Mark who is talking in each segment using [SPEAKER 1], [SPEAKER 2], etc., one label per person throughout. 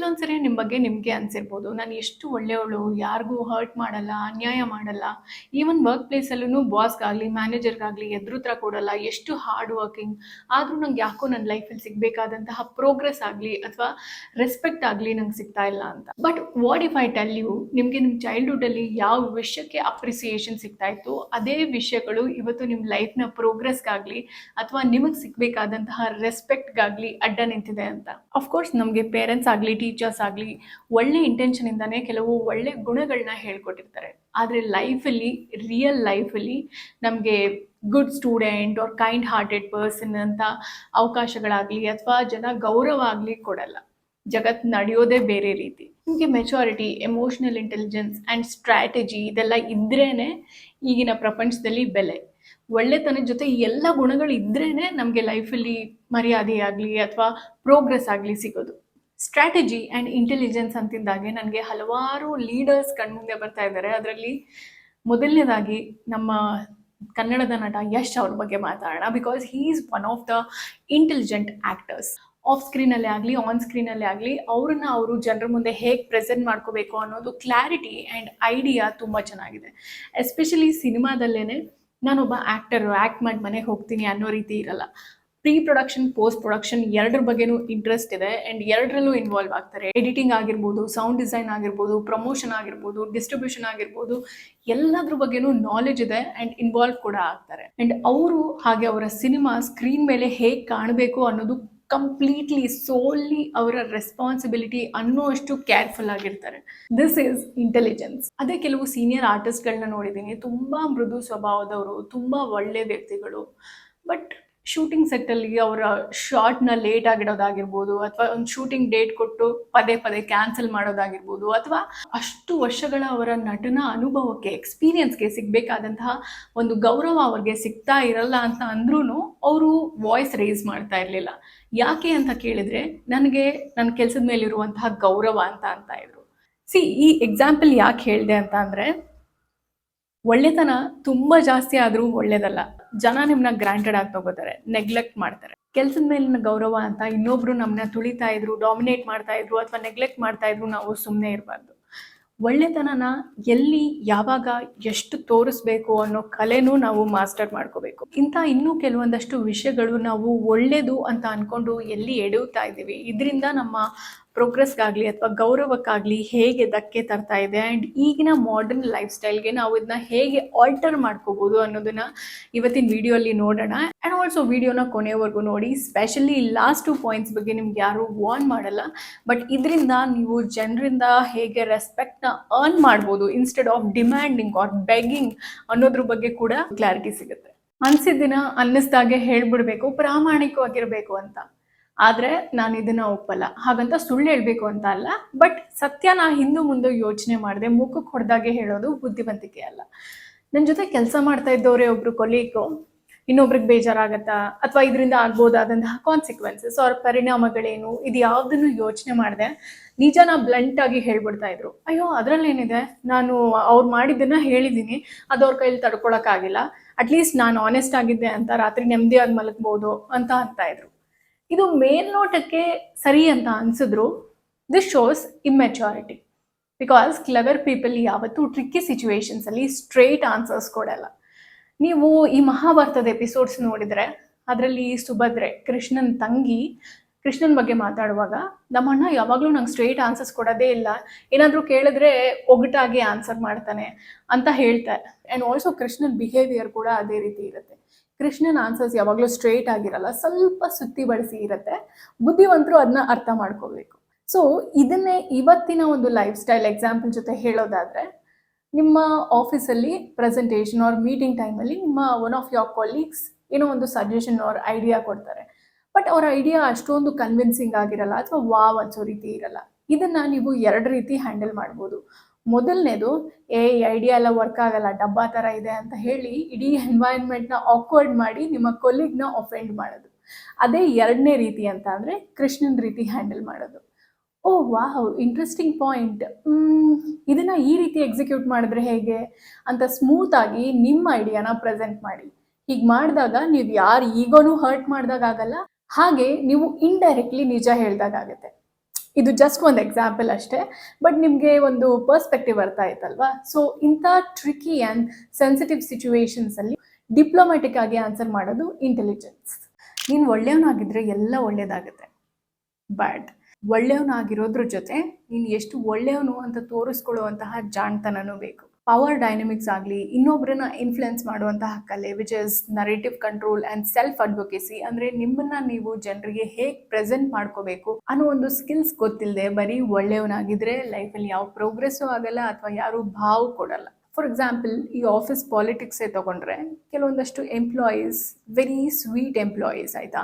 [SPEAKER 1] ಕೆಲವೊಂದ್ಸರಿ ನಿಮ್ಮ ಬಗ್ಗೆ ನಿಮಗೆ ಅನ್ಸಿರ್ಬೋದು. ನಾನು ಎಷ್ಟು ಒಳ್ಳೆಯವಳು, ಯಾರಿಗೂ ಹರ್ಟ್ ಮಾಡಲ್ಲ, ಅನ್ಯಾಯ ಮಾಡಲ್ಲ. ಈವನ್ ವರ್ಕ್ ಪ್ಲೇಸಲ್ಲೂ ಬಾಸ್ಗಾಗಲಿ ಮ್ಯಾನೇಜರ್ಗಾಗಲಿ ಎದುರುತ್ರ ಕೊಡಲ್ಲ, ಎಷ್ಟು ಹಾರ್ಡ್ ವರ್ಕಿಂಗ್ ಆದರೂ ನಂಗೆ ಯಾಕೋ ನನ್ನ ಲೈಫಲ್ಲಿ ಸಿಗಬೇಕಾದಂತಹ ಪ್ರೋಗ್ರೆಸ್ ಆಗಲಿ ಅಥವಾ ರೆಸ್ಪೆಕ್ಟ್ ಆಗಲಿ ನಂಗೆ ಸಿಗ್ತಾ ಇಲ್ಲ ಅಂತ. But what if I tell you ನಿಮಗೆ ನಿಮ್ಮ ಚೈಲ್ಡ್ಹುಡ್ಡಲ್ಲಿ ಯಾವ ವಿಷಯಕ್ಕೆ ಅಪ್ರಿಸಿಯೇಷನ್ ಸಿಗ್ತಾ ಇತ್ತು? ಅದೇ ವಿಷಯಗಳು ಇವತ್ತು ನಿಮ್ಮ ಲೈಫ್ನ ಪ್ರೋಗ್ರೆಸ್ಗಾಗಲಿ ಅಥವಾ ನಿಮಗೆ ಸಿಗಬೇಕಾದಂತಹ ರೆಸ್ಪೆಕ್ಟ್ಗಾಗಲಿ ಅಡ್ಡ ನಿಂತಿದೆ ಅಂತ. ಅಫ್ಕೋರ್ಸ್ ನಮಗೆ ಪೇರೆಂಟ್ಸ್ ಆಗಲಿ ಟೀಚರ್ಸ್ ಆಗಲಿ, ಒಳ್ಳೆ ಇಂಟೆನ್ಷನಿಂದಾನೇ ಕೆಲವು ಒಳ್ಳೆ ಗುಣಗಳನ್ನ ಹೇಳ್ಕೊಟ್ಟಿರ್ತಾರೆ. ಆದರೆ ಲೈಫಲ್ಲಿ ರಿಯಲ್ ಲೈಫಲ್ಲಿ ನಮಗೆ good student or kind hearted person ಅಂತ ಅವಕಾಶಗಳಾಗಲಿ ಅಥವಾ ಜನ ಗೌರವ ಆಗಲಿ ಕೊಡಲ್ಲ. ಜಗತ್ತು ನಡೆಯೋದೇ ಬೇರೆ ರೀತಿ. ನಿಮಗೆ maturity emotional intelligence and strategy ಇದೆಲ್ಲ ಇದ್ರೇ ಈಗಿನ ಪ್ರಪಂಚದಲ್ಲಿ ಬೆಲೆ. ಒಳ್ಳೆತನದ ಜೊತೆ ಎಲ್ಲ ಗುಣಗಳು ಇದ್ರೇ ನಮಗೆ ಲೈಫಲ್ಲಿ ಮರ್ಯಾದೆ ಆಗಲಿ ಅಥವಾ ಪ್ರೋಗ್ರೆಸ್ ಆಗಲಿ ಸಿಗೋದು. ಸ್ಟ್ರಾಟಜಿ ಆ್ಯಂಡ್ ಇಂಟೆಲಿಜೆನ್ಸ್ ಅಂತಿದ್ದಾಗೆ ನನಗೆ ಹಲವಾರು ಲೀಡರ್ಸ್ ಕಣ್ಮುಂದೆ ಬರ್ತಾ ಇದ್ದಾರೆ. ಅದರಲ್ಲಿ ಮೊದಲನೇದಾಗಿ ನಮ್ಮ ಕನ್ನಡದ ನಟ ಯಶ್ ಅವ್ರ ಬಗ್ಗೆ ಮಾತಾಡೋಣ. Because he is one of the intelligent actors off ಸ್ಕ್ರೀನಲ್ಲೇ ಆಗಲಿ ಆನ್ ಸ್ಕ್ರೀನಲ್ಲೇ ಆಗಲಿ, ಅವ್ರನ್ನ ಅವರು ಜನರ ಮುಂದೆ ಹೇಗೆ ಪ್ರೆಸೆಂಟ್ ಮಾಡ್ಕೋಬೇಕು ಅನ್ನೋದು ಕ್ಲಾರಿಟಿ ಆ್ಯಂಡ್ ಐಡಿಯಾ ತುಂಬ ಚೆನ್ನಾಗಿದೆ. ಎಸ್ಪೆಷಲಿ ಸಿನಿಮಾದಲ್ಲೇ ನಾನೊಬ್ಬ ಆ್ಯಕ್ಟರು ಆ್ಯಕ್ಟ್ ಮಾಡಿ ಮನೆಗೆ ಹೋಗ್ತೀನಿ ಅನ್ನೋ ರೀತಿ ಇರಲ್ಲ. ಪ್ರೀ ಪ್ರೊಡಕ್ಷನ್ ಪೋಸ್ಟ್ ಪ್ರೊಡಕ್ಷನ್ ಎರಡರ ಬಗ್ಗೆನೂ ಇಂಟ್ರೆಸ್ಟ್ ಇದೆ. ಅಂಡ್ ಎರಡರಲ್ಲೂ ಇನ್ವಾಲ್ವ್ ಆಗ್ತಾರೆ. ಎಡಿಟಿಂಗ್ ಆಗಿರ್ಬೋದು ಸೌಂಡ್ ಡಿಸೈನ್ ಆಗಿರ್ಬೋದು ಪ್ರಮೋಷನ್ ಆಗಿರ್ಬೋದು ಡಿಸ್ಟ್ರಿಬ್ಯೂಷನ್ ಆಗಿರ್ಬೋದು, ಎಲ್ಲದ್ರ ಬಗ್ಗೆನೂ ನಾಲೆಜ್ ಇದೆ ಅಂಡ್ ಇನ್ವಾಲ್ವ್ ಕೂಡ ಆಗ್ತಾರೆ. ಅಂಡ್ ಅವರು ಹಾಗೆ ಅವರ ಸಿನಿಮಾ ಸ್ಕ್ರೀನ್ ಮೇಲೆ ಹೇಗೆ ಕಾಣಬೇಕು ಅನ್ನೋದು ಕಂಪ್ಲೀಟ್ಲಿ ಸೋಲಿ ಅವರ ರೆಸ್ಪಾನ್ಸಿಬಿಲಿಟಿ ಅನ್ನೋ ಅಷ್ಟು ಕೇರ್ಫುಲ್ ಆಗಿರ್ತಾರೆ. ದಿಸ್ ಈಸ್ ಇಂಟೆಲಿಜೆನ್ಸ್ ಅದೇ ಕೆಲವು ಸೀನಿಯರ್ ಆರ್ಟಿಸ್ಟ್ಗಳನ್ನ ನೋಡಿದ್ದೀನಿ. ತುಂಬ ಮೃದು ಸ್ವಭಾವದವರು, ತುಂಬ ಒಳ್ಳೆ ವ್ಯಕ್ತಿಗಳು. ಬಟ್ ಶೂಟಿಂಗ್ ಸೆಟ್ಟಲ್ಲಿ ಅವರ ಶಾರ್ಟ್ನ ಲೇಟ್ ಆಗಿಡೋದಾಗಿರ್ಬೋದು, ಅಥವಾ ಒಂದು ಶೂಟಿಂಗ್ ಡೇಟ್ ಕೊಟ್ಟು ಪದೇ ಪದೇ ಕ್ಯಾನ್ಸಲ್ ಮಾಡೋದಾಗಿರ್ಬೋದು, ಅಥವಾ ಅಷ್ಟು ವರ್ಷಗಳ ಅವರ ನಟನ ಅನುಭವಕ್ಕೆ ಎಕ್ಸ್ಪೀರಿಯನ್ಸ್ಗೆ ಸಿಗಬೇಕಾದಂತಹ ಒಂದು ಗೌರವ ಅವ್ರಿಗೆ ಸಿಗ್ತಾ ಇರಲ್ಲ ಅಂತ ಅಂದ್ರೂ ಅವರು ವಾಯ್ಸ್ ರೇಸ್ ಮಾಡ್ತಾ ಇರಲಿಲ್ಲ. ಯಾಕೆ ಅಂತ ಕೇಳಿದ್ರೆ, ನನಗೆ ನನ್ನ ಕೆಲಸದ ಮೇಲಿರುವಂತಹ ಗೌರವ ಅಂತ ಅಂತ ಇದ್ರು. ಸಿ ಈ ಎಕ್ಸಾಂಪಲ್ ಯಾಕೆ ಹೇಳಿದೆ ಅಂತ ಅಂದರೆ ಒಳ್ಳೆತನ ತುಂಬಾ ಜಾಸ್ತಿ ಆದ್ರೂ ಒಳ್ಳೇದಲ್ಲ. ಜನ ನಿಮ್ನ ಗ್ರಾಂಟೆಡ್ ಆಗಿ ತಗೋತಾರೆ ನೆಗ್ಲೆಕ್ಟ್ ಮಾಡ್ತಾರೆ. ಕೆಲಸದ ಮೇಲಿನ ಗೌರವ ಅಂತ ಇನ್ನೊಬ್ರು ನಮ್ಮನ್ನ ತುಳಿತಾ ಇದ್ರು ಡಾಮಿನೇಟ್ ಮಾಡ್ತಾ ಇದ್ರು ಅಥವಾ ನೆಗ್ಲೆಕ್ಟ್ ಮಾಡ್ತಾ ಇದ್ರು ನಾವು ಸುಮ್ಮನೆ ಇರಬಾರ್ದು. ಒಳ್ಳೆತನನ ಎಲ್ಲಿ, ಯಾವಾಗ, ಎಷ್ಟು ತೋರಿಸ್ಬೇಕು ಅನ್ನೋ ಕಲೆನೂ ನಾವು ಮಾಸ್ಟರ್ ಮಾಡ್ಕೋಬೇಕು. ಇಂಥ ಇನ್ನೂ ಕೆಲವೊಂದಷ್ಟು ವಿಷಯಗಳು ನಾವು ಒಳ್ಳೇದು ಅಂತ ಅನ್ಕೊಂಡು ಎಲ್ಲಿ ಎಡುತ್ತಾ ಇದ್ದೀವಿ, ಇದರಿಂದ ನಮ್ಮ ಪ್ರೋಗ್ರೆಸ್ಗಾಗಲಿ ಅಥವಾ ಗೌರವಕ್ಕಾಗಲಿ ಹೇಗೆ ಧಕ್ಕೆ ತರ್ತಾ ಇದೆ ಆ್ಯಂಡ್ ಈಗಿನ ಮಾಡರ್ನ್ ಲೈಫ್ ಸ್ಟೈಲ್ಗೆ ನಾವು ಇದನ್ನ ಹೇಗೆ ಆಲ್ಟರ್ ಮಾಡ್ಕೋಬೋದು ಅನ್ನೋದನ್ನ ಇವತ್ತಿನ ವಿಡಿಯೋಲಿ ನೋಡೋಣ. ಆ್ಯಂಡ್ ಆಲ್ಸೋ ವಿಡಿಯೋನ ಕೊನೆಯವರೆಗೂ ನೋಡಿ ಸ್ಪೆಷಲಿ ಲಾಸ್ಟ್ ಟು ಪಾಯಿಂಟ್ಸ್ ಬಗ್ಗೆ ನಿಮ್ಗೆ ಯಾರು ವಾರ್ನ್ ಮಾಡಲ್ಲ. ಬಟ್ ಇದರಿಂದ ನೀವು ಜನರಿಂದ ಹೇಗೆ ರೆಸ್ಪೆಕ್ಟ್ನ ಅರ್ನ್ ಮಾಡ್ಬೋದು instead of demanding or begging ಅನ್ನೋದ್ರ ಬಗ್ಗೆ ಕೂಡ ಕ್ಲಾರಿಟಿ ಸಿಗುತ್ತೆ. ಅನ್ಸಿದ್ದಿನ ಅನ್ನಿಸ್ದಾಗೆ ಹೇಳ್ಬಿಡ್ಬೇಕು, ಪ್ರಾಮಾಣಿಕವಾಗಿರ್ಬೇಕು ಅಂತ. ಆದರೆ ನಾನು ಇದನ್ನ ಒಪ್ಪಲ್ಲ. ಹಾಗಂತ ಸುಳ್ಳು ಹೇಳಬೇಕು ಅಂತ ಅಲ್ಲ ಬಟ್ ಸತ್ಯನ ಹಿಂದೂ ಮುಂದೆ ಯೋಚನೆ ಮಾಡಿದೆ ಮುಖಕ್ಕೆ ಹೊಡೆದಾಗೆ ಹೇಳೋದು ಬುದ್ಧಿವಂತಿಕೆ ಅಲ್ಲ. ನನ್ನ ಜೊತೆ ಕೆಲಸ ಮಾಡ್ತಾ ಇದ್ದವರೇ ಒಬ್ರು ಕೊಲೀಗು ಇನ್ನೊಬ್ರಿಗೆ ಬೇಜಾರಾಗತ್ತಾ? ಅಥವಾ ಇದರಿಂದ ಆಗ್ಬೋದಾದಂತಹ ಕಾನ್ಸಿಕ್ವೆನ್ಸಸ್ ಅವ್ರ ಪರಿಣಾಮಗಳೇನು? ಇದು ಯಾವುದನ್ನು ಯೋಚನೆ ಮಾಡಿದೆ? ನಿಜನ ಬ್ಲಂಟ್ ಆಗಿ ಹೇಳ್ಬಿಡ್ತಾ ಇದ್ರು. ಅಯ್ಯೋ, ಅದರಲ್ಲೇನಿದೆ? ನಾನು ಅವ್ರು ಮಾಡಿದ್ದನ್ನ ಹೇಳಿದ್ದೀನಿ ಅದು ಅವ್ರ ಕೈಲಿ ತಡ್ಕೊಳಕ್ಕಾಗಿಲ್ಲ ಅಟ್ಲೀಸ್ಟ್ ನಾನು ಆನೆಸ್ಟ್ ಆಗಿದ್ದೆ ಅಂತ, ರಾತ್ರಿ ನೆಮ್ಮದಿಯಾಗಿ ಮಲಗ್ಬೋದು ಅಂತ ಅಂತ ಇದ್ರು. ಇದು ಮೇಲ್ನೋಟಕ್ಕೆ ಸರಿ ಅಂತ ಅನ್ಸಿದ್ರು this shows immaturity because clever people ಯಾವತ್ತೂ ಟ್ರಿಕ್ಕಿ ಸಿಚುವೇಶನ್ಸಲ್ಲಿ ಸ್ಟ್ರೇಟ್ ಆನ್ಸರ್ಸ್ ಕೊಡಲ್ಲ. ನೀವು ಈ ಮಹಾಭಾರತದ ಎಪಿಸೋಡ್ಸ್ ನೋಡಿದರೆ, ಅದರಲ್ಲಿ ಸುಭದ್ರೆ, ಕೃಷ್ಣನ್ ತಂಗಿ, ಕೃಷ್ಣನ್ ಬಗ್ಗೆ ಮಾತಾಡುವಾಗ, ನಮ್ಮಣ್ಣ ಯಾವಾಗಲೂ ನಂಗೆ ಸ್ಟ್ರೇಟ್ ಆನ್ಸರ್ಸ್ ಕೊಡೋದೇ ಇಲ್ಲ. ಏನಾದರೂ ಕೇಳಿದ್ರೆ ಒಗಟಾಗಿ ಆನ್ಸರ್ ಮಾಡ್ತಾನೆ ಅಂತ ಹೇಳ್ತಾರೆ. ಆ್ಯಂಡ್ ಆಲ್ಸೋ ಕೃಷ್ಣನ್ ಬಿಹೇವಿಯರ್ ಕೂಡ ಅದೇ ರೀತಿ ಇರುತ್ತೆ. ಕೃಷ್ಣನ್ ಆನ್ಸರ್ಸ್ ಯಾವಾಗಲೂ ಸ್ಟ್ರೇಟ್ ಆಗಿರಲ್ಲ, ಸ್ವಲ್ಪ ಸುತ್ತಿ ಬಳಸಿ ಇರುತ್ತೆ. ಬುದ್ಧಿವಂತರು ಅದನ್ನ ಅರ್ಥ ಮಾಡ್ಕೋಬೇಕು ಸೊ ಇದನ್ನೇ ಇವತ್ತಿನ ಒಂದು ಲೈಫ್ ಸ್ಟೈಲ್ ಎಕ್ಸಾಂಪಲ್ ಜೊತೆ ಹೇಳೋದಾದ್ರೆ, ನಿಮ್ಮ ಆಫೀಸಲ್ಲಿ ಪ್ರೆಸೆಂಟೇಷನ್ ಆರ್ ಮೀಟಿಂಗ್ ಟೈಮಲ್ಲಿ ನಿಮ್ಮ ಒನ್ ಆಫ್ ಯೋರ್ ಕೊಲೀಗ್ಸ್ ಏನೋ ಒಂದು ಸಜೆಷನ್ ಅವ್ರ ಐಡಿಯಾ ಕೊಡ್ತಾರೆ. ಬಟ್ ಅವರ ಐಡಿಯಾ ಅಷ್ಟೊಂದು ಕನ್ವಿನ್ಸಿಂಗ್ ಆಗಿರಲ್ಲ, ಅಥವಾ ವಾವ್ ಅನ್ಸೋ ರೀತಿ ಇರಲ್ಲ. ಇದನ್ನ ನೀವು ಎರಡು ರೀತಿ ಹ್ಯಾಂಡಲ್ ಮಾಡ್ಬೋದು. ಮೊದಲನೇದು, ಏ, ಈ ಐಡಿಯಾ ಎಲ್ಲ ವರ್ಕ್ ಆಗಲ್ಲ, ಡಬ್ಬಾ ಥರ ಇದೆ ಅಂತ ಹೇಳಿ ಇಡೀ ಎನ್ವೈರನ್ಮೆಂಟ್ನ ಆಕ್ವರ್ಡ್ ಮಾಡಿ ನಿಮ್ಮ ಕೊಲೀಗ್ನ ಒಫೆಂಡ್ ಮಾಡೋದು. ಅದೇ ಎರಡನೇ ರೀತಿ ಅಂತ ಅಂದರೆ ಕೃಷ್ಣನ್ ರೀತಿ ಹ್ಯಾಂಡಲ್ ಮಾಡೋದು. ಓ, ವಾಹ್ ಇಂಟ್ರೆಸ್ಟಿಂಗ್ ಪಾಯಿಂಟ್ ಇದನ್ನ ಈ ರೀತಿ ಎಕ್ಸಿಕ್ಯೂಟ್ ಮಾಡಿದ್ರೆ ಹೇಗೆ? ಅಂತ ಸ್ಮೂತ್ ಆಗಿ ನಿಮ್ಮ ಐಡಿಯಾನ ಪ್ರೆಸೆಂಟ್ ಮಾಡಿ. ಹೀಗೆ ಮಾಡಿದಾಗ ನೀವು ಯಾರು ಈಗೋನು ಹರ್ಟ್ ಮಾಡಿದಾಗ ಆಗಲ್ಲ. ಹಾಗೆ ನೀವು ಇಂಡೈರೆಕ್ಟ್ಲಿ ನಿಜ ಹೇಳ್ದಾಗ ಆಗುತ್ತೆ. ಇದು ಜಸ್ಟ್ ಒಂದು ಎಕ್ಸಾಂಪಲ್ ಅಷ್ಟೇ ಬಟ್ ನಿಮಗೆ ಒಂದು ಪರ್ಸ್ಪೆಕ್ಟಿವ್ ಅರ್ಥ ಆಯ್ತಲ್ವಾ? ಸೊ ಇಂಥ ಟ್ರಿಕಿ ಆ್ಯಂಡ್ ಸೆನ್ಸಿಟಿವ್ ಸಿಚುವೇಶನ್ಸಲ್ಲಿ ಡಿಪ್ಲೊಮ್ಯಾಟಿಕ್ ಆಗಿ ಆನ್ಸರ್ ಮಾಡೋದು ಇಂಟೆಲಿಜೆನ್ಸ್ ನೀನು ಒಳ್ಳೆಯವನಾಗಿದ್ರೆ ಎಲ್ಲ ಒಳ್ಳೇದಾಗುತ್ತೆ. ಬಟ್ ಒಳ್ಳೆಯವನಾಗಿರೋದ್ರ ಜೊತೆ ನೀನು ಎಷ್ಟು ಒಳ್ಳೆಯವನು ಅಂತ ತೋರಿಸ್ಕೊಳ್ಳುವಂತಹ ಜಾಣ್ತನೂ ಬೇಕು. ಪವರ್ ಡೈನಮಿಕ್ಸ್ ಆಗಲಿ ಇನ್ನೊಬ್ಬರನ್ನ ಇನ್ಫ್ಲುಯೆನ್ಸ್ ಮಾಡುವಂತಹ ಕಲೆ which is narrative control and self advocacy ಅಂದ್ರೆ ನಿಮ್ಮನ್ನ ನೀವು ಜನರಿಗೆ ಹೇಗೆ ಪ್ರೆಸೆಂಟ್ ಮಾಡ್ಕೋಬೇಕು ಅನ್ನೋ ಒಂದು ಸ್ಕಿಲ್ಸ್ ಗೊತ್ತಿಲ್ಲದೆ ಬರೀ ಒಳ್ಳೆಯವನಾಗಿದ್ರೆ ಲೈಫಲ್ಲಿ ಯಾವ ಪ್ರೋಗ್ರೆಸ್ಸು ಆಗಲ್ಲ ಅಥವಾ ಯಾರು ಭಾವ ಕೊಡಲ್ಲ. ಫಾರ್ ಎಕ್ಸಾಂಪಲ್ ಈ ಆಫೀಸ್ ಪಾಲಿಟಿಕ್ಸೇ ತೊಗೊಂಡ್ರೆ, ಕೆಲವೊಂದಷ್ಟು ಎಂಪ್ಲಾಯೀಸ್ ವೆರಿ ಸ್ವೀಟ್ ಎಂಪ್ಲಾಯೀಸ್ ಆಯಿತಾ?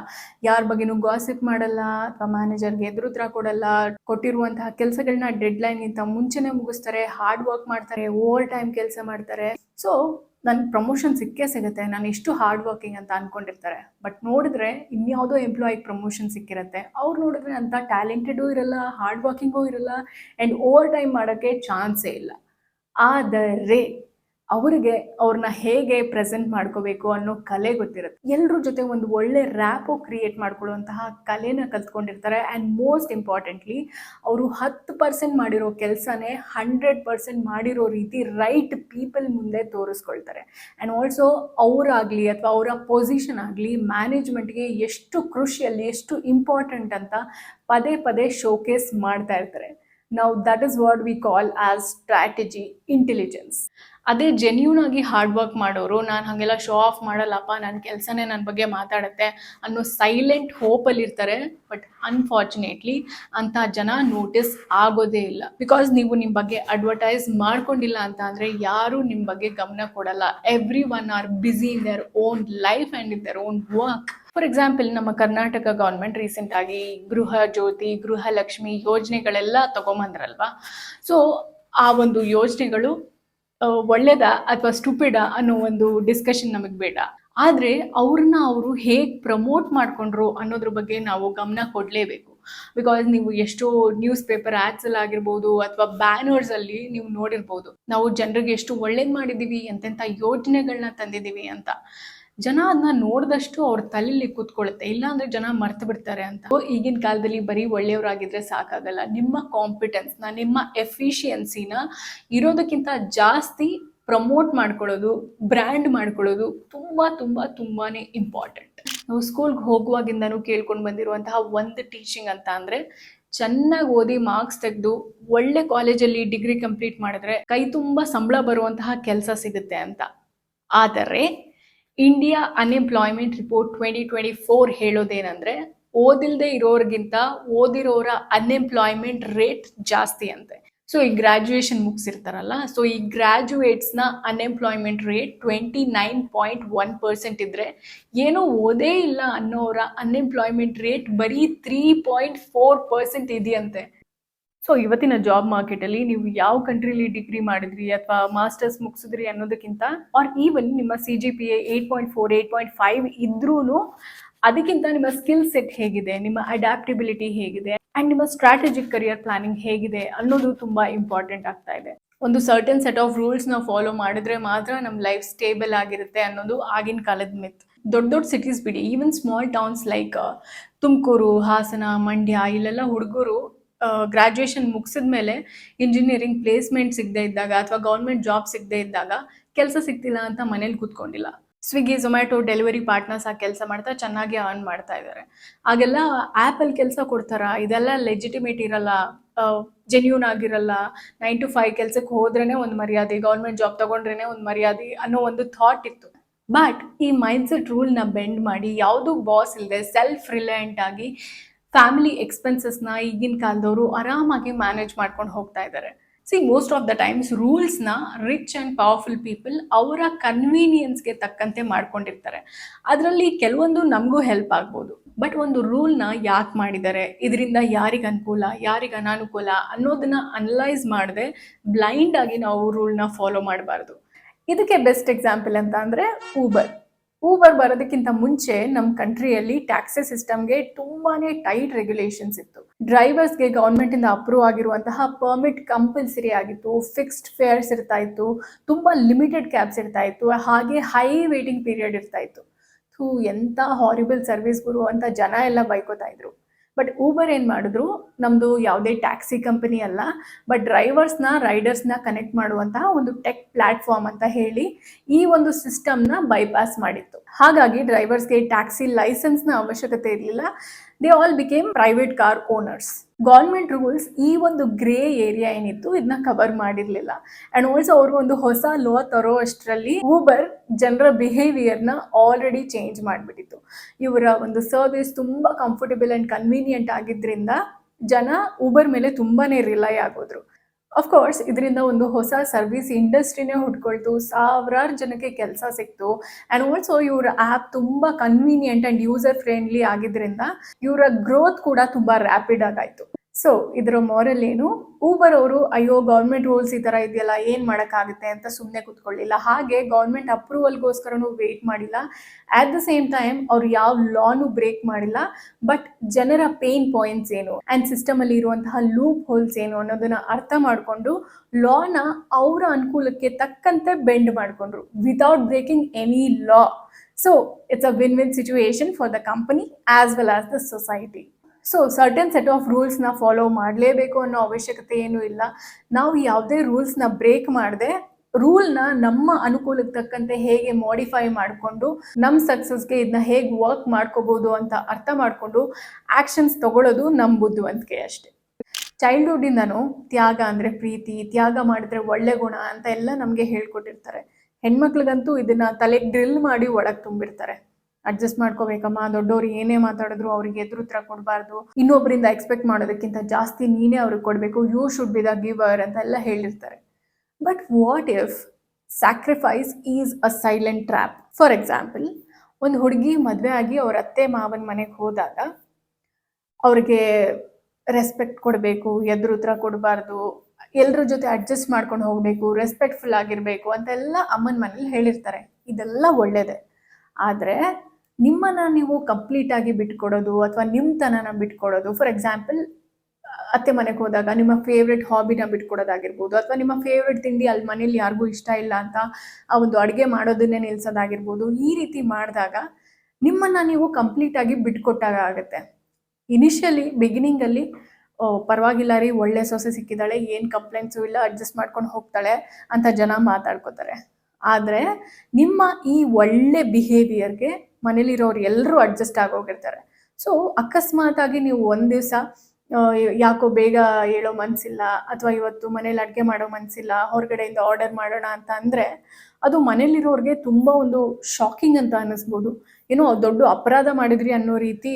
[SPEAKER 1] ಯಾರ ಬಗ್ಗೆನೂ ಗಾಸಿಪ್ ಮಾಡಲ್ಲ, ಅಥವಾ ಮ್ಯಾನೇಜರ್ಗೆ ಎದುರುತ್ರ ಕೊಡಲ್ಲ, ಕೊಟ್ಟಿರುವಂತಹ ಕೆಲಸಗಳನ್ನ ಡೆಡ್ಲೈನ್ಗಿಂತ ಮುಂಚೆನೇ ಮುಗಿಸ್ತಾರೆ ಹಾರ್ಡ್ ವರ್ಕ್ ಮಾಡ್ತಾರೆ ಓವರ್ ಟೈಮ್ ಕೆಲಸ ಮಾಡ್ತಾರೆ. ಸೊ ನನ್ನ ಪ್ರಮೋಷನ್ ಸಿಕ್ಕೇ ಸಿಗುತ್ತೆ, ನಾನು ಎಷ್ಟು ಹಾರ್ಡ್ ವರ್ಕಿಂಗ್ ಅಂತ ಅನ್ಕೊಂಡಿರ್ತಾರೆ. ಬಟ್ ನೋಡಿದ್ರೆ ಇನ್ಯಾವುದೋ ಎಂಪ್ಲಾಯಿಗೆ ಪ್ರಮೋಷನ್ ಸಿಕ್ಕಿರುತ್ತೆ. ಅವ್ರು ನೋಡಿದ್ರೆ ಅಂತ ಟ್ಯಾಲೆಂಟೆಡೂ ಇರಲ್ಲ ಹಾರ್ಡ್ ವರ್ಕಿಂಗೂ ಇರಲ್ಲ ಆ್ಯಂಡ್ ಓವರ್ ಟೈಮ್ ಮಾಡೋಕ್ಕೆ ಚಾನ್ಸೇ ಇಲ್ಲ. ಆದರೆ ಅವರಿಗೆ ಅವ್ರನ್ನ ಹೇಗೆ ಪ್ರೆಸೆಂಟ್ ಮಾಡ್ಕೋಬೇಕು ಅನ್ನೋ ಕಲೆ ಗೊತ್ತಿರುತ್ತೆ. ಎಲ್ಲರ ಜೊತೆ ಒಂದು ಒಳ್ಳೆ ರ್ಯಾಪೋ ಕ್ರಿಯೇಟ್ ಮಾಡ್ಕೊಳ್ಳುವಂತಹ ಕಲೆನ ಕಲ್ತ್ಕೊಂಡಿರ್ತಾರೆ. ಆ್ಯಂಡ್ ಮೋಸ್ಟ್ ಇಂಪಾರ್ಟೆಂಟ್ಲಿ ಅವರು ಹತ್ತು ಪರ್ಸೆಂಟ್ ಮಾಡಿರೋ ಕೆಲಸನೇ ಹಂಡ್ರೆಡ್ ಪರ್ಸೆಂಟ್ ಮಾಡಿರೋ ರೀತಿ ರೈಟ್ ಪೀಪಲ್ ಮುಂದೆ ತೋರಿಸ್ಕೊಳ್ತಾರೆ. ಆ್ಯಂಡ್ ಆಲ್ಸೋ ಅವರಾಗಲಿ ಅಥವಾ ಅವರ ಪೊಸಿಷನ್ ಆಗಲಿ ಮ್ಯಾನೇಜ್ಮೆಂಟ್ಗೆ ಎಷ್ಟು ಕೃಷಿಯಲ್ಲಿ ಎಷ್ಟು ಇಂಪಾರ್ಟೆಂಟ್ ಅಂತ ಪದೇ ಪದೇ ಶೋಕೇಸ್ ಮಾಡ್ತಾ ಇರ್ತಾರೆ. Now that is what we call as strategy intelligence. ಅದೇ ಜೆನ್ಯೂನ್ ಆಗಿ ಹಾರ್ಡ್ ವರ್ಕ್ ಮಾಡೋರು, ನಾನು ಹಾಗೆಲ್ಲ ಶೋ ಆಫ್ ಮಾಡಲ್ಲಪ್ಪ ನನ್ನ ಕೆಲಸನೇ ನನ್ನ ಬಗ್ಗೆ ಮಾತಾಡುತ್ತೆ ಅನ್ನೋ ಸೈಲೆಂಟ್ ಹೋಪಲ್ಲಿರ್ತಾರೆ ಬಟ್ ಅನ್ಫಾರ್ಚುನೇಟ್ಲಿ ಅಂಥ ಜನ ನೋಟಿಸ್ ಆಗೋದೇ ಇಲ್ಲ. ಬಿಕಾಸ್ ನೀವು ನಿಮ್ಮ ಬಗ್ಗೆ ಅಡ್ವರ್ಟೈಸ್ ಮಾಡ್ಕೊಂಡಿಲ್ಲ ಅಂತ ಅಂದರೆ ಯಾರೂ ನಿಮ್ಮ ಬಗ್ಗೆ ಗಮನ ಕೊಡಲ್ಲ. Everyone are busy in their own life and in their own work for example ನಮ್ಮ ಕರ್ನಾಟಕ ಗೌರ್ಮೆಂಟ್ ರೀಸೆಂಟ್ ಆಗಿ ಗೃಹ ಜ್ಯೋತಿ ಗೃಹಲಕ್ಷ್ಮಿ ಯೋಜನೆಗಳೆಲ್ಲ ತಗೊಂಬಂದ್ರಲ್ವಾ? ಸೊ ಆ ಒಂದು ಯೋಜನೆಗಳು ಒಳ್ಳೇದಾ ಅಥವಾ ಸ್ಟುಪಿಡಾ ಅನ್ನೋ ಒಂದು ಡಿಸ್ಕಷನ್ ನಮಗೆ ಬೇಡ. ಆದರೆ ಅವ್ರನ್ನ ಅವರು ಹೇಗೆ ಪ್ರಮೋಟ್ ಮಾಡ್ಕೊಂಡ್ರು ಅನ್ನೋದ್ರ ಬಗ್ಗೆ ನಾವು ಗಮನ ಕೊಡಲೇಬೇಕು. ಬಿಕಾಸ್ ನೀವು ಎಷ್ಟೋ ನ್ಯೂಸ್ ಪೇಪರ್ ಆ್ಯಡ್ಸಲ್ಲಿ ಆಗಿರ್ಬೋದು ಅಥವಾ ಬ್ಯಾನರ್ಸ್ ಅಲ್ಲಿ ನೀವು ನೋಡಿರ್ಬೋದು. ನಾವು ಜನರಿಗೆ ಎಷ್ಟು ಒಳ್ಳೇದು ಮಾಡಿದ್ದೀವಿ ಎಂತೆಂಥ ಯೋಜನೆಗಳನ್ನ ತಂದಿದ್ದೀವಿ ಅಂತ. ಜನ ಅದನ್ನ ನೋಡಿದಷ್ಟು ಅವ್ರ ತಲೆಯಲ್ಲಿ ಕೂತ್ಕೊಳ್ಳುತ್ತೆ. ಇಲ್ಲಾಂದ್ರೆ ಜನ ಮರ್ತು ಬಿಡ್ತಾರೆ ಅಂತ. ಈಗಿನ ಕಾಲದಲ್ಲಿ ಬರೀ ಒಳ್ಳೆಯವರಾಗಿದ್ರೆ ಸಾಕಾಗಲ್ಲ. ನಿಮ್ಮ ಕಾಂಪಿಟೆನ್ಸ್ನ ನಿಮ್ಮ ಎಫಿಷಿಯನ್ಸಿನ ಇರೋದಕ್ಕಿಂತ ಜಾಸ್ತಿ ಪ್ರಮೋಟ್ ಮಾಡ್ಕೊಳ್ಳೋದು ಬ್ರ್ಯಾಂಡ್ ಮಾಡ್ಕೊಳ್ಳೋದು ತುಂಬ ತುಂಬ ತುಂಬಾ ಇಂಪಾರ್ಟೆಂಟ್ ನಾವು ಸ್ಕೂಲ್ಗೆ ಹೋಗುವಾಗಿಂದನೂ ಕೇಳ್ಕೊಂಡು ಬಂದಿರುವಂತಹ ಒಂದು ಟೀಚಿಂಗ್ ಅಂತ ಅಂದ್ರೆ ಚೆನ್ನಾಗಿ ಓದಿ ಮಾರ್ಕ್ಸ್ ತೆಗೆದು ಒಳ್ಳೆ ಕಾಲೇಜಲ್ಲಿ ಡಿಗ್ರಿ ಕಂಪ್ಲೀಟ್ ಮಾಡಿದ್ರೆ ಕೈ ತುಂಬ ಸಂಬಳ ಬರುವಂತಹ ಕೆಲಸ ಸಿಗುತ್ತೆ ಅಂತ. ಆದರೆ India unemployment report twenty twenty four ಹೇಳೋದೇನಂದ್ರೆ ಓದಿಲ್ಲದೆ ಇರೋರಿಗಿಂತ ಓದಿರೋರ ಅನ್ಎಂಪ್ಲಾಯ್ಮೆಂಟ್ ರೇಟ್ ಜಾಸ್ತಿ ಅಂತೆ. ಸೊ ಈ ಗ್ರ್ಯಾಜುಯೇಷನ್ ಮುಗಿಸಿರ್ತಾರಲ್ಲ ಸೊ ಈ ಗ್ರ್ಯಾಜುಯೇಟ್ಸ್ನ unemployment rate twenty nine point one percent ಇದ್ದರೆ ಏನೂ ಓದೇ ಇಲ್ಲ ಅನ್ನೋರ ಅನ್ಎಂಪ್ಲಾಯ್ಮೆಂಟ್ ರೇಟ್ ಬರೀ ತ್ರೀ ಪಾಯಿಂಟ್ ಫೋರ್ ಪರ್ಸೆಂಟ್ ಇದೆಯಂತೆ. ಸೊ ಇವತ್ತಿನ ಜಾಬ್ ಮಾರ್ಕೆಟಲ್ಲಿ ನೀವು ಯಾವ ಕಂಟ್ರಿಲಿ ಡಿಗ್ರಿ ಮಾಡಿದ್ರಿ ಅಥವಾ ಮಾಸ್ಟರ್ಸ್ ಮುಗಿಸಿದ್ರಿ ಅನ್ನೋದಕ್ಕಿಂತ ಆರ್ ಈವನ್ ನಿಮ್ಮ C G P A point four eight point five ಇದ್ರೂ ಅದಕ್ಕಿಂತ ನಿಮ್ಮ ಸ್ಕಿಲ್ ಸೆಟ್ ಹೇಗಿದೆ, ನಿಮ್ಮ ಅಡ್ಯಾಪ್ಟಿಬಿಲಿಟಿ ಹೇಗಿದೆ. ಆ್ಯಂಡ್ ನಿಮ್ಮ ಸ್ಟ್ರಾಟಜಿಕ್ ಕರಿಯರ್ ಪ್ಲಾನಿಂಗ್ ಹೇಗಿದೆ ಅನ್ನೋದು ತುಂಬ ಇಂಪಾರ್ಟೆಂಟ್ ಆಗ್ತಾ ಇದೆ. ಒಂದು ಸರ್ಟನ್ ಸೆಟ್ ಆಫ್ ರೂಲ್ಸ್ನ ಫಾಲೋ ಮಾಡಿದ್ರೆ ಮಾತ್ರ ನಮ್ಮ ಲೈಫ್ ಸ್ಟೇಬಲ್ ಆಗಿರುತ್ತೆ ಅನ್ನೋದು ಆಗಿನ ಕಾಲದ ಮಿತ್ ದೊಡ್ಡ ದೊಡ್ಡ ಸಿಟೀಸ್ ಬಿಡಿ even small towns like Tumakuru, Hassan, Mandya, ಇಲ್ಲೆಲ್ಲ ಹುಡುಗರು ಗ್ರ್ಯಾಜುಯೇಷನ್ ಮುಗಿಸಿದ ಮೇಲೆ ಇಂಜಿನಿಯರಿಂಗ್ ಪ್ಲೇಸ್ಮೆಂಟ್ ಸಿಗದೆ ಇದ್ದಾಗ ಅಥವಾ ಗೌರ್ಮೆಂಟ್ ಜಾಬ್ ಸಿಗದೆ ಇದ್ದಾಗ ಕೆಲಸ ಸಿಗ್ತಿಲ್ಲ ಅಂತ ಮನೇಲಿ ಕೂತ್ಕೊಂಡಿಲ್ಲ. ಸ್ವಿಗ್ಗಿ ಝೊಮ್ಯಾಟೊ ಡೆಲಿವರಿ ಪಾರ್ಟ್ನರ್ಸ್ ಆ ಕೆಲಸ ಮಾಡ್ತಾ ಚೆನ್ನಾಗಿ ಅರ್ನ್ ಮಾಡ್ತಾ ಇದ್ದಾರೆ ಆಗೆಲ್ಲ ಆ್ಯಪಲ್ಲಿ ಕೆಲಸ ಕೊಡ್ತಾರ? ಇದೆಲ್ಲ ಲೆಜಿಟಿಮೇಟ್ ಇರಲ್ಲ ಜೆನ್ಯೂನ್ ಆಗಿರಲ್ಲ. ನೈನ್ ಟು ಫೈವ್ ಕೆಲಸಕ್ಕೆ ಹೋದ್ರೇ ಒಂದು ಮರ್ಯಾದೆ ಗೌರ್ಮೆಂಟ್ ಜಾಬ್ ತಗೊಂಡ್ರೇ ಒಂದು ಮರ್ಯಾದೆ ಅನ್ನೋ ಒಂದು ಥಾಟ್ ಇತ್ತು. ಬಟ್ ಈ ಮೈಂಡ್ಸೆಟ್ ರೂಲ್ನ ಬೆಂಡ್ ಮಾಡಿ ಯಾವುದು ಬಾಸ್ ಇಲ್ಲದೆ ಸೆಲ್ಫ್ ರಿಲಯಂಟ್ ಆಗಿ ಫ್ಯಾಮಿಲಿ ಎಕ್ಸ್ಪೆನ್ಸಸ್ನ ಈಗಿನ ಕಾಲದವರು ಆರಾಮಾಗಿ ಮ್ಯಾನೇಜ್ ಮಾಡ್ಕೊಂಡು ಹೋಗ್ತಾ ಇದ್ದಾರೆ see most of the times ರೂಲ್ಸ್ನ rich and powerful people ಅವರ ಕನ್ವೀನಿಯನ್ಸ್ಗೆ ತಕ್ಕಂತೆ ಮಾಡ್ಕೊಂಡಿರ್ತಾರೆ. ಅದರಲ್ಲಿ ಕೆಲವೊಂದು ನಮಗೂ ಹೆಲ್ಪ್ ಆಗ್ಬೋದು. ಬಟ್ ಒಂದು ರೂಲ್ನ ಯಾಕೆ ಮಾಡಿದ್ದಾರೆ ಇದರಿಂದ ಯಾರಿಗೆ ಅನುಕೂಲ? ಯಾರಿಗೆ ಅನಾನುಕೂಲ? ಅನ್ನೋದನ್ನ ಅನಲೈಸ್ ಮಾಡದೆ ಬ್ಲೈಂಡ್ ಆಗಿ ನಾವು ರೂಲ್ನ ಫಾಲೋ ಮಾಡಬಾರ್ದು. ಇದಕ್ಕೆ ಬೆಸ್ಟ್ ಎಕ್ಸಾಂಪಲ್ ಅಂತ ಅಂದರೆ ಊಬರ್ ಊಬರ್ ಬರೋದಕ್ಕಿಂತ ಮುಂಚೆ ನಮ್ಮ ಕಂಟ್ರಿಯಲ್ಲಿ ಟ್ಯಾಕ್ಸಿ ಸಿಸ್ಟಮ್ಗೆ ತುಂಬಾನೇ ಟೈಟ್ ರೆಗ್ಯುಲೇಷನ್ಸ್ ಇತ್ತು. ಡ್ರೈವರ್ಸ್ಗೆ ಗೌರ್ಮೆಂಟಿಂದ ಅಪ್ರೂವ್ ಆಗಿರುವಂತಹ ಪರ್ಮಿಟ್ ಕಂಪಲ್ಸರಿ ಆಗಿತ್ತು, ಫಿಕ್ಸ್ಡ್ ಫೇರ್ಸ್ ಇರ್ತಾ ಇತ್ತು, ತುಂಬ ಲಿಮಿಟೆಡ್ ಕ್ಯಾಬ್ಸ್ ಇರ್ತಾ ಇತ್ತು, ಹಾಗೆ ಹೈ ವೇಟಿಂಗ್ ಪೀರಿಯಡ್ ಇರ್ತಾ ಇತ್ತು. ಥೂ ಎಂತ ಹಾರಿಬಲ್ ಸರ್ವಿಸ್ ಗುರು ಅಂತ ಜನ ಎಲ್ಲ ಬೈಕೋತಾ ಇದ್ರು. ಬಟ್ ಊಬರ್ ಏನು ಮಾಡಿದ್ರು? ನಮ್ಮದು ಯಾವುದೇ ಟ್ಯಾಕ್ಸಿ ಕಂಪನಿ ಅಲ್ಲ ಬಟ್ ಡ್ರೈವರ್ಸ್ನ ರೈಡರ್ಸ್ನ ಕನೆಕ್ಟ್ ಮಾಡುವಂತಹ ಒಂದು ಟೆಕ್ ಪ್ಲಾಟ್ಫಾರ್ಮ್ ಅಂತ ಹೇಳಿ ಈ ಒಂದು ಸಿಸ್ಟಮ್ನ ಬೈಪಾಸ್ ಮಾಡಿತ್ತು. ಹಾಗಾಗಿ ಡ್ರೈವರ್ಸ್ಗೆ ಟ್ಯಾಕ್ಸಿ ಲೈಸೆನ್ಸ್ನ ಅವಶ್ಯಕತೆ ಇರಲಿಲ್ಲ. They all became private car owners government rules ಈ ಒಂದು ಗ್ರೇ ಏರಿಯಾ ಏನಿತ್ತು ಇದನ್ನ ಕವರ್ ಮಾಡಿರಲಿಲ್ಲ. ಅಂಡ್ ಆಲ್ಸೋ ಅವ್ರಿಗೆ ಒಂದು ಹೊಸ ಲೋ ತರೋ ಅಷ್ಟರಲ್ಲಿ ಊಬರ್ ಜನರ ಬಿಹೇವಿಯರ್ನ ಆಲ್ರೆಡಿ ಚೇಂಜ್ ಮಾಡಿಬಿಟ್ಟಿತ್ತು. ಇವರ ಒಂದು ಸರ್ವಿಸ್ ತುಂಬ ಕಂಫರ್ಟಬಲ್ ಆ್ಯಂಡ್ ಕನ್ವೀನಿಯಂಟ್ ಆಗಿದ್ದರಿಂದ ಜನ ಊಬರ್ ಮೇಲೆ ತುಂಬಾ ರಿಲೈ ಆಗೋದ್ರು. ಅಫ್ಕೋರ್ಸ್ ಇದರಿಂದ ಒಂದು ಹೊಸ ಸರ್ವಿಸ್ ಇಂಡಸ್ಟ್ರಿನೇ ಹುಟ್ಕೊಳ್ತು ಸಾವಿರಾರು ಜನಕ್ಕೆ ಕೆಲಸ ಸಿಕ್ತು. ಆ್ಯಂಡ್ ಆಲ್ಸೋ ಇವರ ಆ್ಯಪ್ ತುಂಬ ಕನ್ವೀನಿಯಂಟ್ ಆ್ಯಂಡ್ ಯೂಸರ್ ಫ್ರೆಂಡ್ಲಿ ಆಗಿದ್ದರಿಂದ ಇವರ ಗ್ರೋತ್ ಕೂಡ ತುಂಬ ರ್ಯಾಪಿಡ್ ಆಗಾಯಿತು. ಸೊ ಇದರ ಮಾರಲ್ ಏನು? ಊಬರ್ ಅವರು ಅಯ್ಯೋ ಗೌರ್ಮೆಂಟ್ ರೂಲ್ಸ್ ಈ ಥರ ಇದೆಯಲ್ಲ, ಏನು ಮಾಡೋಕ್ಕಾಗುತ್ತೆ? ಅಂತ ಸುಮ್ಮನೆ ಕೂತ್ಕೊಳ್ಳಿಲ್ಲ. ಹಾಗೆ ಗೌರ್ಮೆಂಟ್ ಅಪ್ರೂವಲ್ಗೋಸ್ಕರನೂ ವೇಟ್ ಮಾಡಿಲ್ಲ. ಆಟ್ ದ ಸೇಮ್ ಟೈಮ್ ಅವ್ರು ಯಾವ ಲಾನು ಬ್ರೇಕ್ ಮಾಡಿಲ್ಲ. ಬಟ್ ಜನರ ಪೇನ್ ಪಾಯಿಂಟ್ಸ್ ಏನು? ಆ್ಯಂಡ್ ಸಿಸ್ಟಮಲ್ಲಿ ಇರುವಂತಹ ಲೂಪ್ ಹೋಲ್ಸ್ ಏನು ಅನ್ನೋದನ್ನ ಅರ್ಥ ಮಾಡಿಕೊಂಡು ಲಾನ ಅವರ ಅನುಕೂಲಕ್ಕೆ ತಕ್ಕಂತೆ ಬೆಂಡ್ ಮಾಡಿಕೊಂಡ್ರು. Without breaking any law so it's a win win situation for the company as well as the society so certain set of ರೂಲ್ಸ್ನ follow ಮಾಡಲೇಬೇಕು ಅನ್ನೋ ಅವಶ್ಯಕತೆ ಏನೂ ಇಲ್ಲ. ನಾವು ಯಾವುದೇ ರೂಲ್ಸ್ನ ಬ್ರೇಕ್ ಮಾಡದೆ ರೂಲ್ನ ನಮ್ಮ ಅನುಕೂಲಕ್ಕೆ ತಕ್ಕಂತೆ ಹೇಗೆ ಮಾಡಿಫೈ ಮಾಡಿಕೊಂಡು ನಮ್ಮ ಸಕ್ಸಸ್ಗೆ ಇದನ್ನ ಹೇಗೆ ವರ್ಕ್ ಮಾಡ್ಕೋಬೋದು ಅಂತ ಅರ್ಥ ಮಾಡಿಕೊಂಡು ಆ್ಯಕ್ಷನ್ಸ್ ತಗೊಳ್ಳೋದು ನಮ್ಮ ಬುದ್ಧಿವಂತಿಕೆ ಅಷ್ಟೇ. ಚೈಲ್ಡ್ಹುಡ್ಡಿಂದನೂ ತ್ಯಾಗ ಅಂದರೆ ಪ್ರೀತಿ, ತ್ಯಾಗ ಮಾಡಿದ್ರೆ ಒಳ್ಳೆ ಗುಣ ಅಂತ ಎಲ್ಲ ನಮಗೆ ಹೇಳ್ಕೊಟ್ಟಿರ್ತಾರೆ. ಹೆಣ್ಮಕ್ಳಿಗಂತೂ ಇದನ್ನ ತಲೆಗೆ ಡ್ರಿಲ್ ಮಾಡಿ ಒಳಗೆ ತುಂಬಿರ್ತಾರೆ. ಅಡ್ಜಸ್ಟ್ ಮಾಡ್ಕೋಬೇಕಮ್ಮ, ದೊಡ್ಡವ್ರು ಏನೇ ಮಾತಾಡಿದ್ರು ಅವ್ರಿಗೆ ಎದುರು ಉತ್ತರ ಕೊಡಬಾರ್ದು. ಇನ್ನೊಬ್ಬರಿಂದ ಎಕ್ಸ್ಪೆಕ್ಟ್ ಮಾಡೋದಕ್ಕಿಂತ ಜಾಸ್ತಿ ನೀನೇ ಅವ್ರಿಗೆ ಕೊಡಬೇಕು. You should be the giver ಅಂತ ಎಲ್ಲ ಹೇಳಿರ್ತಾರೆ. But what if sacrifice is a silent trap for example ಒಂದು ಹುಡುಗಿ ಮದುವೆ ಆಗಿ ಅವ್ರ ಅತ್ತೆ ಮಾವನ ಮನೆಗೆ ಹೋದಾಗ ಅವ್ರಿಗೆ ರೆಸ್ಪೆಕ್ಟ್ ಕೊಡಬೇಕು, ಎದುರು ಉತ್ತರ ಕೊಡಬಾರ್ದು ಎಲ್ಲರ ಜೊತೆ ಅಡ್ಜಸ್ಟ್ ಮಾಡ್ಕೊಂಡು ಹೋಗಬೇಕು ರೆಸ್ಪೆಕ್ಟ್ಫುಲ್ ಆಗಿರಬೇಕು ಅಂತೆಲ್ಲ ಅಮ್ಮನ ಮನೇಲಿ ಹೇಳಿರ್ತಾರೆ. ಇದೆಲ್ಲ ಒಳ್ಳೇದೇ. ಆದರೆ ನಿಮ್ಮನ್ನ ನೀವು ಕಂಪ್ಲೀಟ್ ಆಗಿ ಬಿಟ್ಕೊಡೋದು ಅಥವಾ ನಿಮ್ಮತನನ ಬಿಟ್ಕೊಡೋದು. ಫಾರ್ ಎಕ್ಸಾಂಪಲ್ ಅತ್ತೆ ಮನೆಗೆ ಹೋದಾಗ ನಿಮ್ಮ ಫೇವ್ರೆಟ್ ಹಾಬಿನ ಬಿಟ್ಕೊಡೋದಾಗಿರ್ಬೋದು ಅಥವಾ ನಿಮ್ಮ ಫೇವ್ರೆಟ್ ತಿಂಡಿ ಅಲ್ಲಿ ಮನೇಲಿ ಯಾರಿಗೂ ಇಷ್ಟ ಇಲ್ಲ ಅಂತ ಆ ಒಂದು ಅಡುಗೆ ಮಾಡೋದನ್ನೇ ನಿಲ್ಸೋದಾಗಿರ್ಬೋದು. ಈ ರೀತಿ ಮಾಡಿದಾಗ ನಿಮ್ಮನ್ನ ನೀವು ಕಂಪ್ಲೀಟ್ ಆಗಿ ಬಿಟ್ಕೊಟ್ಟಾಗ ಆಗುತ್ತೆ. ಇನಿಷಿಯಲಿ ಬಿಗಿನಿಂಗಲ್ಲಿ ಪರವಾಗಿಲ್ಲ ರೀ, ಒಳ್ಳೆ ಸೊಸೆ ಸಿಕ್ಕಿದ್ದಾಳೆ ಏನು ಕಂಪ್ಲೇಂಟ್ಸು ಇಲ್ಲ ಅಡ್ಜಸ್ಟ್ ಮಾಡ್ಕೊಂಡು ಹೋಗ್ತಾಳೆ ಅಂತ ಜನ ಮಾತಾಡ್ಕೋತಾರೆ. ಆದರೆ ನಿಮ್ಮ ಈ ಒಳ್ಳೆ ಬಿಹೇವಿಯರ್ಗೆ ಮನೇಲಿರೋರು ಎಲ್ಲರೂ ಅಡ್ಜಸ್ಟ್ ಆಗೋಗಿರ್ತಾರೆ. ಸೊ ಅಕಸ್ಮಾತ್ ಆಗಿ ನೀವು ಒಂದು ದಿವಸ ಯಾಕೋ ಬೇಗ ಹೇಳೋ ಮನಸ್ಸಿಲ್ಲ ಅಥವಾ ಇವತ್ತು ಮನೇಲಿ ಅಡುಗೆ ಮಾಡೋ ಮನಸ್ಸಿಲ್ಲ ಹೊರಗಡೆಯಿಂದ ಆರ್ಡರ್ ಮಾಡೋಣ ಅಂತ ಅಂದರೆ ಅದು ಮನೇಲಿರೋರಿಗೆ ತುಂಬ ಒಂದು ಶಾಕಿಂಗ್ ಅಂತ ಅನ್ನಿಸ್ಬೋದು. ಏನೋ ದೊಡ್ಡ ಅಪರಾಧ ಮಾಡಿದ್ರಿ ಅನ್ನೋ ರೀತಿ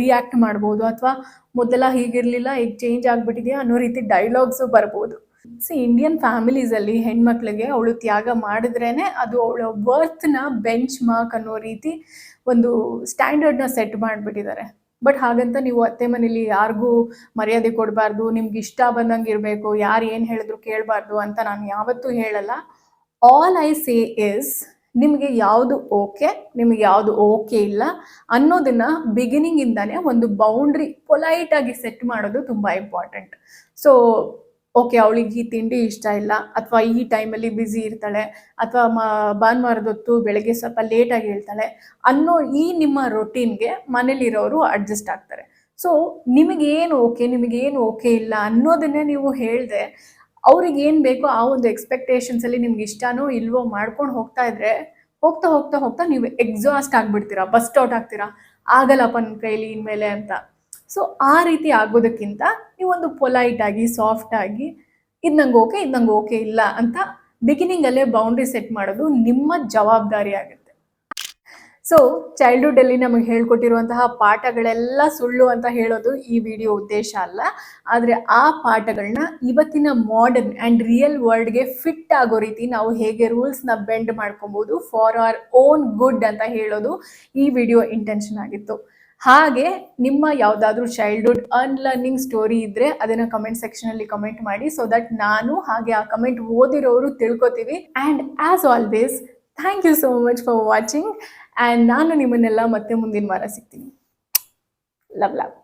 [SPEAKER 1] ರಿಯಾಕ್ಟ್ ಮಾಡ್ಬೋದು ಅಥವಾ ಮೊದಲ ಹೀಗಿರಲಿಲ್ಲ, ಈಗ ಚೇಂಜ್ ಆಗಿಬಿಟ್ಟಿದೆಯಾ ಅನ್ನೋ ರೀತಿ ಡೈಲಾಗ್ಸು ಬರ್ಬೋದು. ಸಿ ಇಂಡಿಯನ್ ಫ್ಯಾಮಿಲೀಸಲ್ಲಿ ಹೆಣ್ಮಕ್ಳಿಗೆ ಅವಳು ತ್ಯಾಗ ಮಾಡಿದ್ರೇನೆ ಅದು ಅವಳ ವರ್ತ್ನ ಬೆಂಚ್ ಮಾರ್ಕ್ ಅನ್ನೋ ರೀತಿ ಒಂದು ಸ್ಟ್ಯಾಂಡರ್ಡ್ನ ಸೆಟ್ ಮಾಡಿಬಿಟ್ಟಿದ್ದಾರೆ. ಬಟ್ ಹಾಗಂತ ನೀವು ಅತ್ತೆ ಮನೇಲಿ ಯಾರಿಗೂ ಮರ್ಯಾದೆ ಕೊಡಬಾರ್ದು, ನಿಮ್ಗೆ ಇಷ್ಟ ಬಂದಂಗೆ ಇರಬೇಕು, ಯಾರು ಏನು ಹೇಳಿದ್ರು ಕೇಳಬಾರ್ದು ಅಂತ ನಾನು ಯಾವತ್ತೂ ಹೇಳಲ್ಲ. ಆಲ್ ಐ ಸೇ ಇಸ್ ನಿಮಗೆ ಯಾವುದು ಓಕೆ ನಿಮಗೆ ಯಾವುದು ಓಕೆ ಇಲ್ಲ ಅನ್ನೋದನ್ನ ಬಿಗಿನಿಂಗಿಂದಾನೇ ಒಂದು ಬೌಂಡ್ರಿ ಪೊಲೈಟಾಗಿ ಸೆಟ್ ಮಾಡೋದು ತುಂಬ ಇಂಪಾರ್ಟೆಂಟ್ ಸೊ ಓಕೆ, ಅವಳಿಗೆ ಈ ತಿಂಡಿ ಇಷ್ಟ ಇಲ್ಲ, ಅಥವಾ ಈ ಟೈಮಲ್ಲಿ ಬ್ಯುಸಿ ಇರ್ತಾಳೆ, ಅಥವಾ ಮ, ಭಾನುವಾರದ ಹೊತ್ತು ಬೆಳಗ್ಗೆ ಸ್ವಲ್ಪ ಲೇಟಾಗಿ ಹೇಳ್ತಾಳೆ, ಅನ್ನೋ ಈ ನಿಮ್ಮ ರೊಟೀನ್ಗೆ ಮನೇಲಿರೋರು ಅಡ್ಜಸ್ಟ್ ಆಗ್ತಾರೆ. ಸೊ ನಿಮಗೇನು ಓಕೆ ನಿಮಗೇನು ಓಕೆ ಇಲ್ಲ ಅನ್ನೋದನ್ನೇ ನೀವು ಹೇಳಿದೆ, ಅವ್ರಿಗೆ ಏನು ಬೇಕೋ ಆ ಒಂದು ಎಕ್ಸ್ಪೆಕ್ಟೇಷನ್ಸಲ್ಲಿ ನಿಮ್ಗೆ ಇಷ್ಟನೋ ಇಲ್ವೋ ಮಾಡ್ಕೊಂಡು ಹೋಗ್ತಾ ಇದ್ರೆ, ಹೋಗ್ತಾ ಹೋಗ್ತಾ ಹೋಗ್ತಾ ನೀವು ಎಕ್ಸಾಸ್ಟ್ ಆಗಿಬಿಡ್ತೀರಾ ಬಸ್ಟ್ ಔಟ್ ಆಗ್ತೀರಾ, ಆಗಲ್ಲಪ್ಪ ನನ್ನ ಕೈಲಿ ಇನ್ಮೇಲೆ ಅಂತ. ಸೊ ಆ ರೀತಿ ಆಗೋದಕ್ಕಿಂತ ನೀವೊಂದು ಪೊಲೈಟ್ ಆಗಿ ಸಾಫ್ಟ್ ಆಗಿ ಇದು ನಂಗೆ ಓಕೆ ಇದು ನಂಗೆ ಓಕೆ ಇಲ್ಲ ಅಂತ ಬಿಗಿನಿಂಗಲ್ಲೇ ಬೌಂಡ್ರಿ ಸೆಟ್ ಮಾಡೋದು ನಿಮ್ಮ ಜವಾಬ್ದಾರಿ ಆಗುತ್ತೆ. ಸೊ ಚೈಲ್ಡ್ಹುಡ್ಡಲ್ಲಿ ನಮಗೆ ಹೇಳ್ಕೊಟ್ಟಿರುವಂತಹ ಪಾಠಗಳೆಲ್ಲ ಸುಳ್ಳು ಅಂತ ಹೇಳೋದು ಈ ವಿಡಿಯೋ ಉದ್ದೇಶ ಅಲ್ಲ. ಆದರೆ ಆ ಪಾಠಗಳನ್ನ ಇವತ್ತಿನ ಮಾಡರ್ನ್ ಆ್ಯಂಡ್ ರಿಯಲ್ ವರ್ಲ್ಡ್ಗೆ ಫಿಟ್ ಆಗೋ ರೀತಿ ನಾವು ಹೇಗೆ ರೂಲ್ಸ್ನ ಬೆಂಡ್ ಮಾಡ್ಕೊಬೋದು ಫಾರ್ ಅವರ್ ಓನ್ ಗುಡ್ ಅಂತ ಹೇಳೋದು ಈ ವಿಡಿಯೋ ಇಂಟೆನ್ಷನ್ ಆಗಿತ್ತು. ಹಾಗೆ ನಿಮ್ಮ ಯಾವುದಾದ್ರೂ ಚೈಲ್ಡ್ಹುಡ್ ಅನ್ಲರ್ನಿಂಗ್ ಸ್ಟೋರಿ ಇದ್ದರೆ ಅದನ್ನು ಕಮೆಂಟ್ ಸೆಕ್ಷನಲ್ಲಿ ಕಮೆಂಟ್ ಮಾಡಿ ಸೊ ದಟ್ ನಾನು ಹಾಗೆ ಆ ಕಮೆಂಟ್ ಓದಿರೋರು ತಿಳ್ಕೊತೀವಿ. And as always thank you so much for watching and ನಾನು ನಿಮ್ಮನ್ನೆಲ್ಲ ಮತ್ತೆ ಮುಂದಿನ ವಾರ ಸಿಗ್ತೀನಿ. Love love